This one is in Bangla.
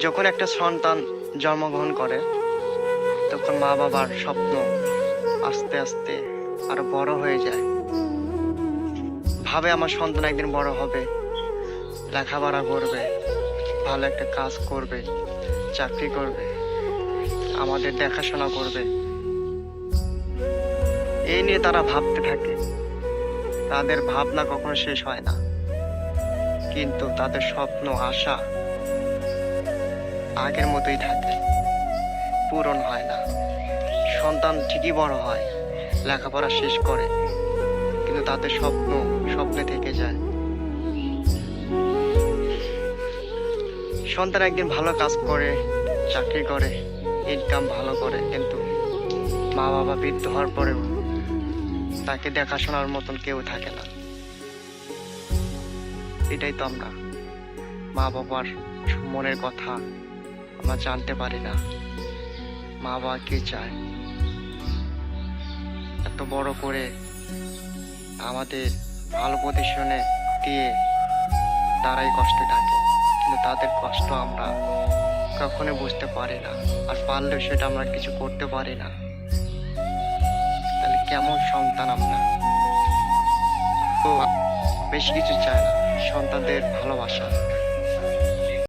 যখন একটা সন্তান জন্মগ্রহণ করে, তখন মা বাবার স্বপ্ন আস্তে আস্তে আরও বড় হয়ে যায়। ভাবে আমার সন্তান একদিন বড় হবে, লেখাপড়া করবে, ভালো একটা কাজ করবে, চাকরি করবে, আমাদের দেখাশোনা করবে। এই নিয়ে তারা ভাবতে থাকে। তাদের ভাবনা কখনো শেষ হয় না। কিন্তু তাদের স্বপ্ন, আশা আগের মতোই থাকে। পূরণ হয় না। সন্তান ঠিকই বড় হয়, লেখাপড়া শেষ করে, কিন্তু তাদের স্বপ্ন স্বপ্নে থেকে যায়। সন্তান একদিন ভালো কাজ করে, চাকরি করে ইনকাম ভালো করে, কিন্তু মা বাবা বৃদ্ধ হওয়ার পরেও তাকে দেখাশোনার মতন কেউ থাকে না। এটাই তো আমরা। মা বাবার মনের কথা আমরা জানতে পারি না। মা বাবা কি চায়? এত বড় করে আমাদের ভালো পজিশনে দিয়ে তারাই কষ্টে থাকে। কিন্তু তাদের কষ্ট আমরা কখনো বুঝতে পারি না। আর পারলেও সেটা আমরা কিছু করতে পারি না। তাহলে কেমন সন্তান আমরা? তো বেশি কিছু চায় না। সন্তানদের ভালোবাসা।